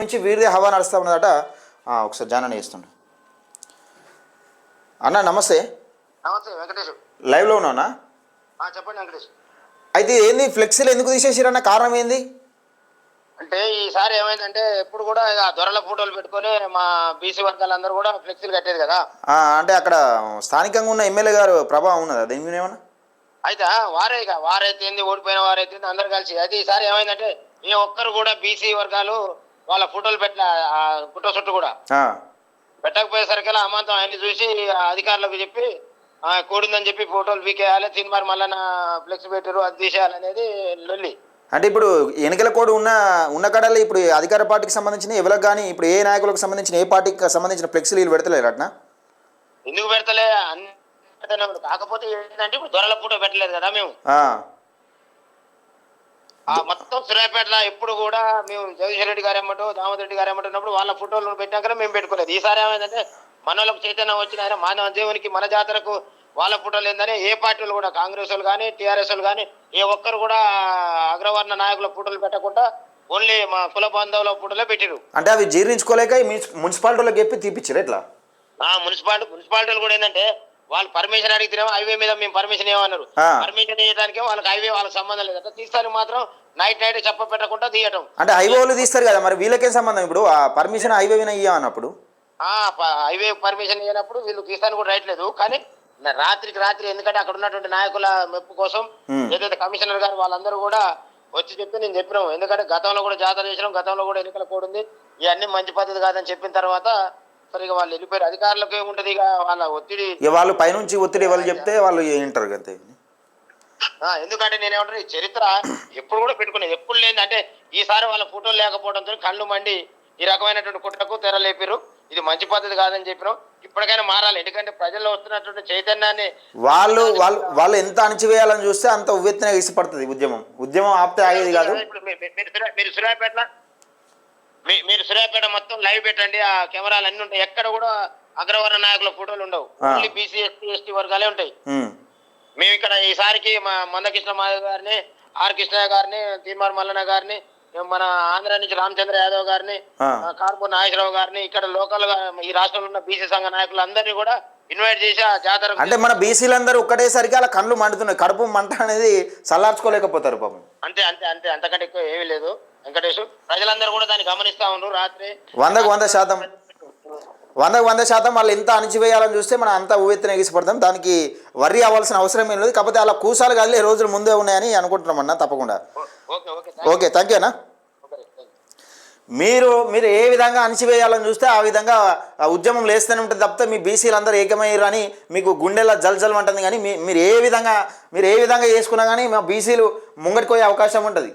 నుంచి వీరిదే హవా నడుస్తూ ఉన్నదట. ఆ, ఒకసారి జానని చేస్తుండే. అన్న నమస్తే. నమస్తే వెంకటేష్. లైవ్లో ఉన్నావునా ఆ, చెప్పండి వెంకటేష్. అయితే ఏంది ఫ్లెక్సీలు ఎందుకు తీసేసిరన్న? కారణం ఏంది? అంటే ఈసారి ఏమైందంటే ఎప్పుడు కూడా ఇక దొరల ఫోటోలు పెట్టుకొని మా బీసీ వర్గాలందరూ కూడా ఫ్లెక్సీలు కట్టేది కదా. ఆ, అంటే అక్కడ స్థానికంగా ఉన్న ఎమ్మెల్యే గారు ప్రభావం ఉన్నదా? దీని మీద ఏమన్నా? అయితే వారే ఇక. వారైతేంది ఓడిపోయిన వారైతేంది అందరు కలిసి. అయితే ఈసారి ఏమైందంటే ఏ ఒక్కరు కూడా బీసీ వర్గాలు వాళ్ళ ఫోటోలు పెట్టిన ఫోటో చుట్టూ కూడా. పెట్టకపోయేసరికి అమాంతం ఆయన్ని చూసి అధికారులకు చెప్పి కూడిందని చెప్పి ఫోటోలు పీకేయాలి సినిమా మళ్ళీ ఫ్లెక్స్ పెట్టారు అది తీసేయాలనేది లొల్లి. అంటే ఇప్పుడు ఎన్నికల కోడ్ ఉన్న ఉన్న కడలో ఇప్పుడు అధికార పార్టీకి సంబంధించిన ఎవరికి కానీ ఇప్పుడు ఏ నాయకులకు సంబంధించిన ఏ పార్టీకి సంబంధించిన ఫ్లెక్సీలు వీళ్ళు పెడతలేరు అట్నా? ఎందుకు పెడతలే. కాకపోతే ఏంటంటే ఇప్పుడు దొరల ఫోటో పెట్టలేదు కదా మేము. ఆ, మొత్తం సూర్యాపేటలో ఎప్పుడు కూడా మేము జగదీశ్వర రెడ్డి గారు ఏమంటూ దామోదర్ రెడ్డి గారు ఏమంటూ ఉన్నప్పుడు వాళ్ళ ఫోటోలు పెట్టాకనే మేము పెట్టుకోలేదు ఈసారి ఏమైందంటే మనలోకి చైతన్యం వచ్చిన ఆయన మానవ దేవునికి మన జాతరకు వాళ్ళ ఫోటోలు ఏందని ఏ పార్టీలు కూడా కాంగ్రెస్ వాళ్ళు కానీ టీఆర్ఎస్ వాళ్ళు కానీ ఏ ఒక్కరు కూడా అగ్రవర్ణ నాయకుల ఫోటోలు పెట్టకుండా ఓన్లీ మా కుల బాంధవుల ఫోటోలే పెట్టిరు అంటే అవి జీర్ణించుకోలేక ఈ మున్సి- మున్సిపాలిటీలకు చెప్పి తీపిచ్చారు ఎట్లా? మున్సిపాలిటీ మున్సిపాలిటీలు కూడా ఏంటంటే వాళ్ళు పర్మిషన్ అడిగితేనేమో హైవే మీద మేము పర్మిషన్ ఇవ్వమన్నారు. ఆ. పర్మిషన్ ఇవ్వడానికి వాళ్ళకి హైవే వాళ్ళకి సంబంధం లేదు. తీస్తానికి మాత్రం నైట్ నైట్ చెప్ప పెట్టకుండా తీయటం. అంటే హైవే వాళ్ళు తీస్తారు కదా మరి వీళ్ళకేం సంబంధం ఇప్పుడు? ఆ పర్మిషన్ హైవే ప- హైవే పర్మిషన్ ఇవ్వనప్పుడు వీళ్ళు తీస్తానికి కూడా రైట్ లేదు. కానీ రాత్రికి రాత్రి ఎందుకంటే అక్కడ ఉన్నటువంటి నాయకుల మెప్పు కోసం. ఏదైతే కమిషనర్ గారు వాళ్ళందరూ కూడా వచ్చి చెప్తే నేను చెప్పినాం. ఎందుకంటే గతంలో కూడా జాతర చేసినాం గతంలో కూడా ఎన్నికల కోడ్ ఉంది. ఇవన్నీ మంచి పద్ధతి కాదని చెప్పిన తర్వాత సరే ఇక వాళ్ళు వెళ్ళిపోయారు అధికారులకు ఏముంటది ఇక వాళ్ళ ఒత్తిడి వాళ్ళు పైనుంచి ఒత్తిడి వాళ్ళు చెప్తే వాళ్ళు వింటారు అంతే ఆ, ఎందుకంటే నేనేమంటాను ఈ చరిత్ర ఎప్పుడు కూడా పెట్టుకునేది ఎప్పుడు లేదు అంటే ఈసారి వాళ్ళ ఫోటోలు లేకపోవడంతో కళ్ళు మండి ఈ రకమైనటువంటి కుట్రకు తెరలేపారు ఇది మంచి పద్ధతి కాదని చెప్పినాం ఇప్పటికైనా మారాలి ఎందుకంటే ప్రజల్లో వస్తున్నటువంటి చైతన్యాన్ని వాళ్ళు వాళ్ళు వాళ్ళు ఎంత అణచివేయాలని చూస్తే అంత ఉవ్వెత్తున ఇసిపడుతుంది ఉద్యమం ఉద్యమం ఆపితే ఆగేది కాదు మీరు సురా- మీరు సూర్యాపేట మీరు సూర్యాపేట మొత్తం లైవ్ పెట్టండి ఆ కెమెరాలు అన్ని ఉంటాయి. ఎక్కడ కూడా అగ్రవర్ణ నాయకుల ఫోటోలు ఉండవు. ఓన్లీ బీసీ ఎస్టీ ఎస్టీ వర్గాలే ఉంటాయి. మేము ఇక్కడ ఈసారికి మా మందకృష్ణ మాధవ్ గారిని ఆర్ కృష్ణయ్య గారిని తీర్మార్ మల్లన్న గారిని మన ఆంధ్ర నుంచి రామచంద్ర యాదవ్ గారిని. కార్పూర్ నాగేశ్వరరావు గారిని ఇక్కడ లోకల్గా ఈ రాష్ట్రంలో ఉన్న బీసీ సంఘ నాయకులందరినీ కూడా ఇన్వైట్ చేసి ఆ జాతర అంటే మన బీసీలందరూ ఒక్కటేసరికి అలా కళ్ళు మండుతున్నాయి. కడుపు మంట అనేది చల్లార్చుకోలేకపోతారు పాపం. అంతే అంతే అంతే. అంతకంటే ఎక్కువ ఏమీ లేదు. ప్రజలందరూ కూడా దాన్ని గమనిస్తా ఉన్నారు రాత్రి వందకు వంద శాతం. వందకు వంద శాతం వాళ్ళు ఎంత అణచివేయాలని చూస్తే మనం అంతా ఉవ్వెత్తున ఎగిసిపడతాం. దానికి వర్రీ అవ్వాల్సిన అవసరం ఏం లేదు. కాకపోతే అలా కూసాలు కదిలే రోజులు ముందే ఉన్నాయని అనుకుంటున్నాం అన్న తప్పకుండా. ఓకే థ్యాంక్ యూ అన్న. మీరు మీరు ఏ విధంగా అణచివేయాలని చూస్తే ఆ విధంగా ఉద్యమం లేస్తూనే ఉంటుంది తప్పితే మీ బీసీలు అందరూ ఏకమయ్యారు అని మీకు గుండెల్లో జల్ జల్ అంటుంది కానీ మీరు ఏ విధంగా మీరు ఏ విధంగా చేసుకున్నా కానీ మా బీసీలు ముంగటికి పోయే అవకాశం ఉంటుంది.